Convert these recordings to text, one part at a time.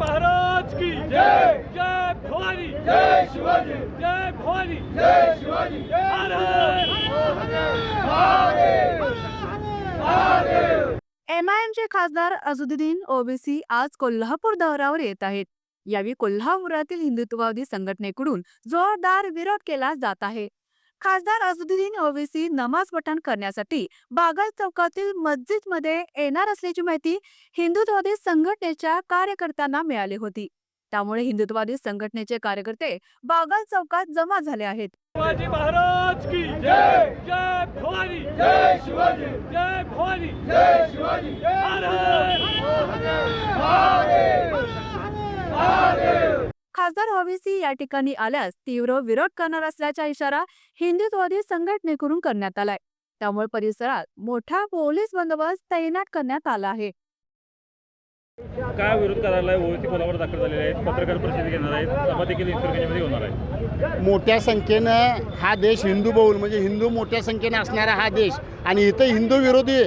महाराज की जय। जय। भवानी। जय शिवाजी। जय भवानी। जय शिवाजी। हर हर एमआयएमचे खासदार अझुद्दीन ओवेसी आज कोल्हापूर दौऱ्यावर येत आहेत. यावेळी कोल्हापुरातील हिंदुत्ववादी संघटनेकडून जोरदार विरोध केला जात आहे. खासदार अझुद्दीन ओवेसी नमाज पठण करण्यासाठी बागल चौकातील मस्जिदमध्ये येणार असल्याची माहिती हिंदुत्ववादी संघटनेच्या कार्यकर्त्यांना मिळाली होती. त्यामुळे हिंदुत्ववादी संघटनेचे कार्यकर्ते बागल चौकात जमा झाले आहेत. शिवाजी महाराज की जय! जय भवानी! जय शिवाजी! जय भवानी! जय शिवाजी! हर हर खासदार ओवेसी या ठिकाणी आल्यास तीव्र विरोध करणार असल्याचा इशारा हिंदुत्ववादी संघटनेकडून करण्यात आलाय. त्यामुळे परिसरात मोठा पोलीस बंदोबस्त तैनात करण्यात आला आहे. काय विरोध करायला ओळखी कोल्हापूर दाखल झालेले आहेत? पत्रकार परिषद घेणार आहेत? सभा देखील होणार आहे. मोठ्या संख्येनं हा देश हिंदू बहुल म्हणजे हिंदू मोठ्या संख्येनं असणारा हा देश आणि इथं हिंदू विरोधी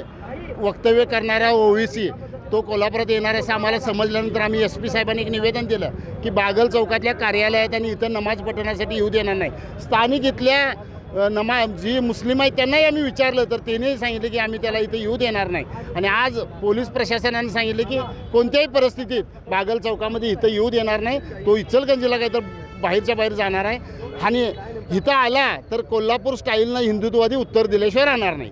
वक्तव्य करणारा ओवीसी तो कोल्हापुरात येणार असं आम्हाला समजल्यानंतर आम्ही एस पी साहेबांनी एक निवेदन दिलं की बागल चौकातल्या कार्यालयात आणि इथं नमाज पठणासाठी येऊ देणार नाही. स्थानिक इथल्या नमा जी मुस्लिम आहेत त्यांनाही आम्ही विचारलं तर त्यांनीही सांगितलं की आम्ही त्याला इथे येऊ देणार नाही. आणि आज पोलीस प्रशासनाने सांगितलं की कोणत्याही परिस्थितीत बागल चौकामध्ये इथं येऊ देणार नाही. तो इचलगंजीला काय तर बाहेरच्या बाहेर जाणार आहे. आणि इथं आला तर कोल्हापूर स्टाईलनं हिंदुत्ववादी उत्तर दिल्याशिवाय राहणार नाही.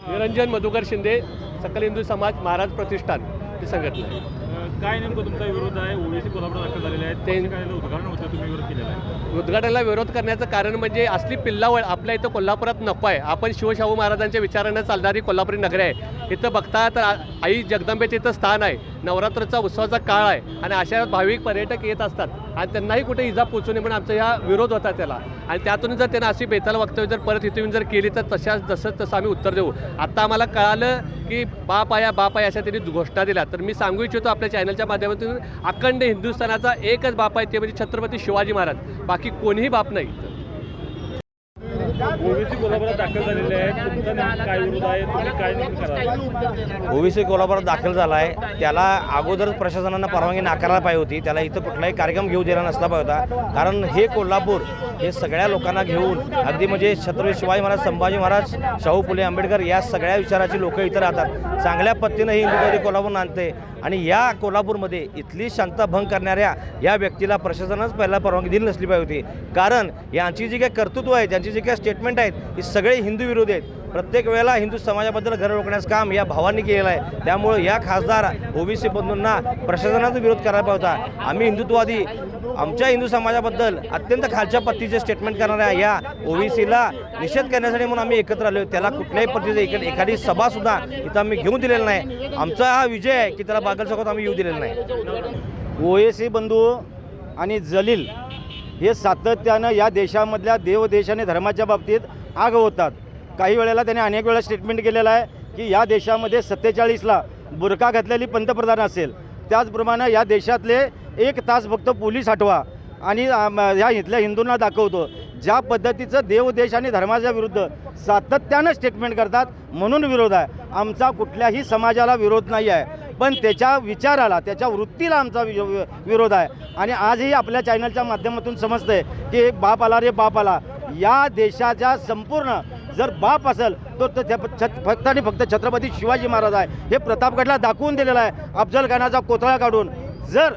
निरंजन मधुकर शिंदे सकल हिंदू समाज महाराज प्रतिष्ठान ही संघटना आहे. काय नेमकं तुमचा विरोध आहे? ओवीसी कोल्हापूर दाखल झालेले आहेत. ते- उद्घाटन होतं? तुम्ही विरोध केलेला आहे. उद्घाटनाला विरोध करण्याचं कारण म्हणजे असली पिल्लावळ आपल्या इथं कोल्हापुरात नको आहे. आपण शिवशाहू महाराजांच्या विचारानं चालणारी कोल्हापुरी नगरी आहे. इथं बघता तर आई जगदंबेचं इथं स्थान आहे. नवरात्राचा उत्सवाचा काळ आहे. आणि अशा भाविक पर्यटक येत असतात. आणि त्यांनाही कुठे इजा पोचू नये म्हणून आमचा ह्या विरोध होता त्याला. आणि त्यातून जर त्यांना अशी बेताल वक्तव्य जर परत इथून जर केली तर तशाच जसं तसं आम्ही उत्तर देऊ. आत्ता आम्हाला कळालं की बाप आया बाप आया अशा त्यांनी घोषणा दिल्या. तर मी सांगू इच्छितो आपल्या चॅनलच्या माध्यमातून अखंड हिंदुस्थानाचा एकच बाप आहे ते म्हणजे छत्रपती शिवाजी महाराज. बाकी कोणीही बाप नाही. ओबीसी कोल्हापुरात दाखल झालेले आहेत. तुमचा काय विरोध आहे? तुम्ही काय कराल? ओबीसी कोल्हापुरात दाखल झाला आहे. त्याला अगोदरच प्रशासनानं परवानगी नाकारायला पाहिजे होती. त्याला इथं कुठलाही कार्यक्रम घेऊ दिला नसला पाहिजे होता. कारण हे कोल्हापूर हे सगळ्या लोकांना घेऊन अगदी म्हणजे छत्रपती शिवाजी महाराज संभाजी महाराज शाहू फुले आंबेडकर या सगळ्या विचाराची लोकं इथं राहतात. चांगल्या पद्धतीनं ही हिंदुत्वादी कोल्हापूर आणते. आणि या कोल्हापूरमध्ये इथली शांतता भंग करणाऱ्या या व्यक्तीला प्रशासनाच पहिला परवानगी दिली नसली पाहिजे होती. कारण यांची जी काही कर्तृत्व आहे त्यांची जी काही स्टेटमेंट आहेत ही सगळे हिंदू विरोधी आहेत. प्रत्येक वेळेला हिंदू समाजाबद्दल घर रोखण्याचं काम या भावांनी केलेलं आहे. त्यामुळे या खासदार ओबीसी बंधूंना प्रशासनाचा विरोध करायला होता. आम्ही हिंदुत्ववादी आमच्या हिंदू समाजाबद्दल अत्यंत खालच्या पत्तीचे स्टेटमेंट करणाऱ्या या ओबीसीला निषेध करण्यासाठी म्हणून आम्ही एकत्र आलो त्याला कुठल्याही पद्धतीचं एक एखादी सभासुद्धा इथं आम्ही घेऊन दिलेला नाही. आमचा हा विजय आहे की त्याला बागल आम्ही येऊ दिलेला नाही. ओएसी बंधू आणि जलील हे सातत्यानं या देशामधल्या देवदेश आणि धर्माच्या बाबतीत आग होतात काही वेळेला त्याने अनेक वेळा स्टेटमेंट केलेलं आहे की या देशामध्ये सत्तेचाळीसला बुरका घातलेली पंतप्रधान असेल. त्याचप्रमाणे या देशातले एक तास फक्त पोलीस हटवा आणि ह्या इथल्या हिंदूंना दाखवतो. ज्या पद्धतीचं देवदेश आणि धर्माच्या विरुद्ध सातत्यानं स्टेटमेंट करतात म्हणून विरोध आहे. आमचा कुठल्याही समाजाला विरोध नाही आहे. पण त्याच्या विचाराला त्याच्या वृत्तीला आमचा वि- वि- विरोध आहे. आणि आजही आपल्या चॅनलच्या माध्यमातून समजतंय की बाप आला रे बाप आला. या देशाच्या संपूर्ण जर बाप असेल तर त्या फक्त आणि फक्त छत्रपती शिवाजी महाराज आहे. हे प्रतापगडला दाखवून दिलेलं आहे अफजल खानाचा कोथळा काढून. जर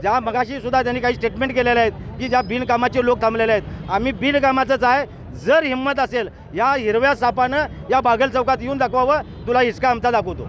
ज्या मगाशी सुद्धा त्यांनी काही स्टेटमेंट केलेले आहेत की ज्या बिनकामाचे लोक थांबलेले आहेत. आम्ही बिनकामाचंच आहे. जर हिंमत असेल या हिरव्या सापानं या बागल चौकात येऊन दाखवावं तुला हिसका आमचा दाखवतो.